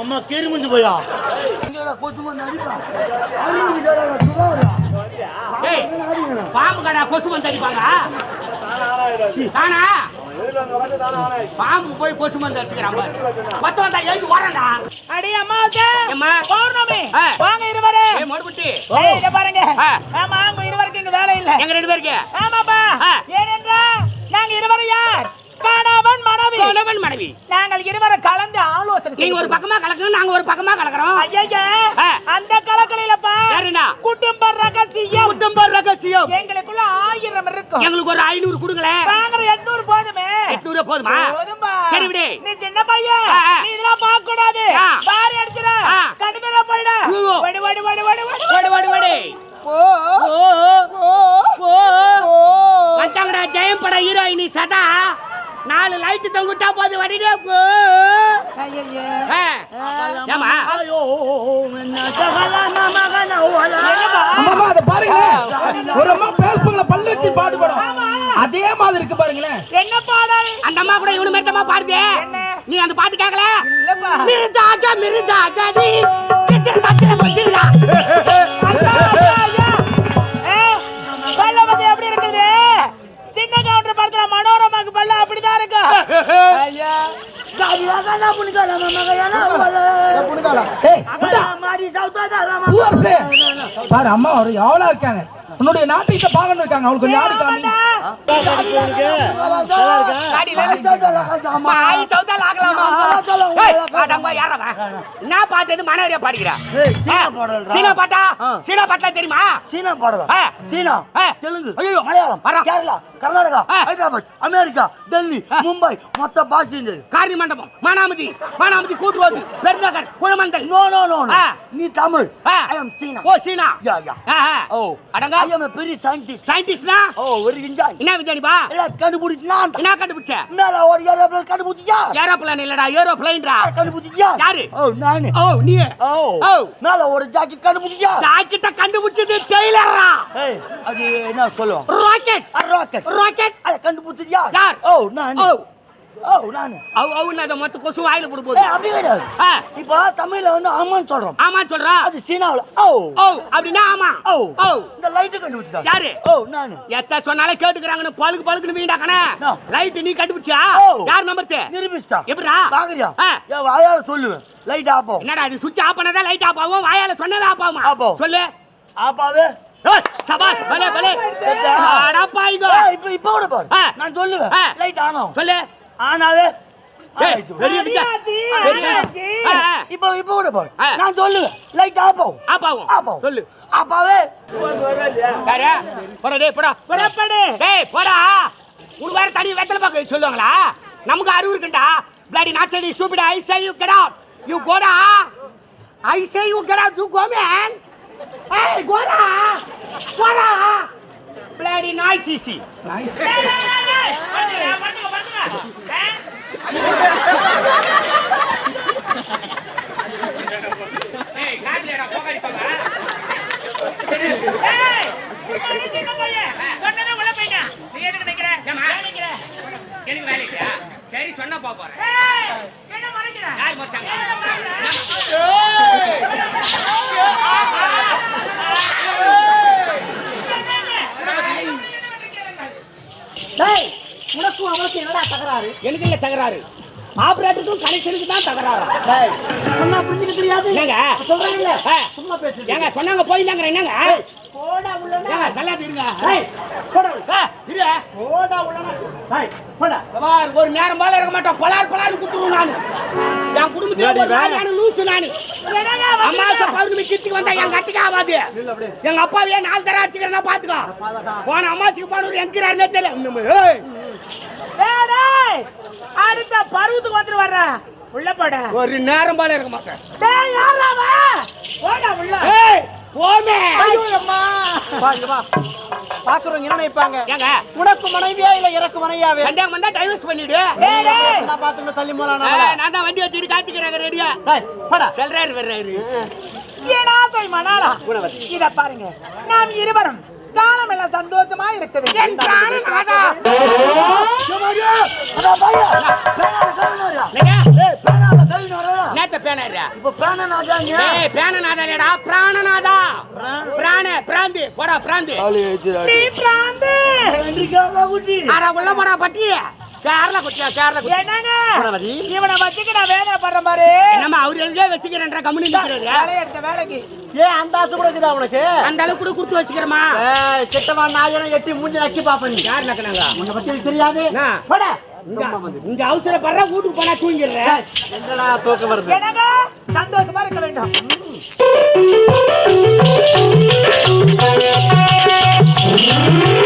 அம்மா கேரி முடிஞ்சு போயா? இங்கடா கொசு வந்து டேய் பாம்பு கடா கொசு வந்து அடிப்பாங்க? தானா? பாம்பு போய் கொசு அடிச்சுக்கிறான். பத்து வந்தா அடி அம்மாவுக்கு ஏம்மா? பௌர்ணமி. வாங்க இருவரே. மடுபுட்டி பாருங்க. ஆமா இருவருக்கு இங்க வேலை இல்ல. எங்க ரெண்டு பேருக்கு? ஆமாப்பா. ஏனென்றா நாங்க இருவரும் நீங்க ஒரு பக்கமா கலக்கணும் நாங்க ஒரு பக்கமா கலக்குறோம். அந்த கலக்கலையிலப்பா? குடும்ப ரகசியம். குடும்ப ரகசியம். எங்களுக்குள்ள ஆயிரம் இருக்கும். எங்களுக்கு ஒரு ஐநூறு கொடுங்களேன் வாங்குற எட்நூறு போதுமே. எட்நூறு போதுமா? சரி விடு. நீ சின்ன பையன். நீ இதெல்லாம் பார்க்க கூடாது. பாரு அடிச்சிட ஆ. கடுதர போயிடு. வடி வடி வடி வடி வடி ஓடு ஓடு போ. நாலு லைட் தொங்குட்டா போது வடிடே போ. ஒரு அம்மா பேசுவாங்கள பல்லு வச்சு பாட்டு பாடும் அதே மாதிரி இருக்கு பாருங்களேன். என்ன பாடல்? அந்த அம்மா கூட இவனு மேத்தமா பாடுதே? நீ அந்த பாட்டு கேட்கல இல்லப்பா. மிருதாக மிருதாக நீ கிச்சர் பத்திர பத்திரடா ஜகலன புனிகால மகன ஓலா புனிகால ஏய் மாடி சவுதா பூவரசே பாரு அம்மா ஒரு எவ்வளவு இருக்காங்க. உன்னுடைய நாட்டுக்கிட்ட பாகன்னு இருக்காங்க. அவங்களுக்கு ஆடு காமி என்ன பாட்டு இது மனோரியா சீனா. சீனா பாட்டா தெரியுமா சீனா பாடலாம். சீனா. தெலுங்கு ஐயோ. மலையாளம். கேரளா கர்நாடகா. ஹைதராபாத் அமெரிக்கா டெல்லி மும்பை மொத்த பாஷையும் தெரியும் காரி மண்டபம் மானாமதி மானாமதி கூட்டுவோது Perunagar Kuzhamanthal no no no. நீ தமிழ் ஆ. ஐ அம் சீனா ஓ சீனா யா யா. ஓ அடங்க ஐ அம் a பெரிய சயின்டிஸ்ட் சயின்டிஸ்ட்னா ஓ ஒரு விஞ்ஞானி என்ன விஜயனிபா எல்லாம் கண்டுபிடிச்சு என்ன கண்டுபிடிச்ச? மேல ஒரு ஏரோப்ளேன் கண்டுபிடிச்சியா ஏரோப்ளேன் இல்லடா ஏரோப்ளேன்டா கண்டுபிடிச்சியா யாரு? ஓ நானு. ஓ நீ ஓ ஓ. மேல ஒரு ஜாக்கெட் கண்டுபிடிச்சியா ஜாக்கெட்ட கண்டுபிடிச்சது டெய்லரா அது என்ன சொல்லுவோம் ராக்கெட் ராக்கெட் ராக்கெட் அத கண்டுபிடிச்சியா யார்? ஓ நானு. ஓ. மொத்த கொசு வாயில போடு அப்படி கிடையாது. இப்போ தமிழ்ல வந்து ஆமான்னு சொல்றோம். ஆமா சொல்றா? அது சீனாவுல. ஓ. ஓ அப்படின்னா ஆமா. ஓ. ஓ. இந்த லைட் கண்டுபிடிச்சதா யாரு? ஓ நானு. எத்த சொன்னாலே கேட்டுக்கிறாங்கன்னு பழுக்கு பழுக்குன்னு வீண்டா கணே No. லைட் நீ கண்டுபிடிச்சா. யார் நம்பர்த்து நிரூபிச்சிட்டா. எப்படிடா பாக்குறியா. என் வாயால சொல்லுவேன் லைட் ஆப்போம் என்னடா இது சுவிட்ச் ஆஃப் பண்ணதா லைட் ஆஃப் ஆகும்? வாயால சொன்னதா ஆஃப் ஆகுமா? ஆஃப் ஆகும். சொல்லு. ஆப்பாவே ஏய், சபாஷ் பலே பலே. அடா பாய்கோ ஏய், இப்ப இப்ப கூட பாரு. நான் சொல்லுவேன். ஆ. லைட் ஆனோம் சொல்லு. ஆனாவே. இப்போ இப்போ கூட ஆ. நான் சொல்லுவேன். லைட் ஆஃப் ஆகும். சொல்லு. போடா டேய் போடா. புறப்படு. டேய் போடா. உனக்கு வேற தனி வெத்தலை பாக்க சொல்லுவாங்களா? நமக்கு அறிவு இருக்குண்டா. பிளாடி நாட் side stupid I say you get out you Kota I say you get out you go man ஏய் கோடா கோடா பிளாடி நாய் சிசி ஏய், ஏய், ஏய், ஏய், படுத்துங்க, படுத்துங்க, படுத்துங்க. ஏ, ஏய் காட்லடா போகாடிப்பாங்க ஏய், இவனு சின்ன பையன். சொன்னதை உள்ள போயிட்டான். நீ எதுக்கு நிக்கிற? ஏம்மா? ஏன் நிக்கிற? எனக்கு வேலை இல்லையா சரி சொன்னா போ போறேன் ஏய், என்ன மறைக்கிற? யார் மச்சாங்க என்ன மறைக்கிற? டேய் உனக்கும் அவனுக்கு என்னடா தகராறு? எனக்கு இல்ல தகராறு? ஆபரேட்டருக்கும் கனெக்ஷனுக்கு தான் தகராறு? சொன்னா புரிஞ்சுக்க தெரியாது? என்னங்க? சொல்றாங்கல்ல. சும்மா பேசுறீங்க ஏங்க சொன்னாங்க போயிலாங்க என்னங்க? போடா உள்ளனா. ஏங்க தள்ளாது இருங்க. போடா உள்ள. இரு. போடா உள்ளனா. டேய் போடா. ஒரு நேரம் போல இருக்க மாட்டோம். பலார் பலார் குத்துருவோம் நானு. என் குடும்பத்துல லூசு நானு. என்னங்க அம்மாசை பௌர்ணமி கித்துக்கு வந்தா எங்க அட்டிக்கு ஆகாது எங்க அப்பாவே நாலு தர அடிச்சுக்கிறேன்னா பாத்துக்கோ. போன அம்மாசிக்கு போனவர் எங்கிறாருன்னே தெரியல. அடுத்த பருவத்துக்கு வந்துட்டு வர்ற. உள்ள போட. ஒரு நேரம் போல இருக்க மாட்டேன். டேய் யாரா அவன்? போடா உள்ள. ஏய் போமே. ஐயோ அம்மா. வா இங்க வா. பாக்குறவங்க என்ன நினைப்பாங்க? ஏங்க. உனக்கு மனைவியா இல்ல எனக்கு மனைவியாவே? சண்டே வந்தா டைவர்ஸ் பண்ணிடு. டேய் டேய். நான் பாத்துட்டு தள்ளி போலாம் நான் தான் வண்டி வச்சுட்டு காத்துக்கிறேன் ரெடியா போடா. சொல்றாரு வர்றாரு. ஏனாதை மணாலா இத பாருங்க. நாம் இருவரும் காலம் எல்லாம் சந்தோஷமா இருக்க போடா பட்டி. கேரளா குட்டியா கேரளா குட்டி. என்னங்க. இவனை வச்சுக்க நான் வேலை பண்றேன் பாரு என்னம்மா அவர் எங்கே வச்சுக்கிறேன்ற நிற்கிறாரு வேலையை எடுத்த வேலைக்கு. ஏன் அந்த ஆசை கூட இருக்குதா உனக்கு? அந்த அளவுக்கு கூட கொடுத்து வச்சுக்கிறமா கிட்டவா நாயனை எட்டி மூஞ்சி நக்கி பாப்ப நீ. யார் நக்கினாங்க? உன்னை பத்தி எனக்கு தெரியாது? போடா. இங்க அவசரப்படுற வீட்டுக்கு போனா தூங்கிடுறேன் என்னடா தூக்கம் வருது? என்னங்க? சந்தோஷமா இருக்க வேண்டும். ஏய்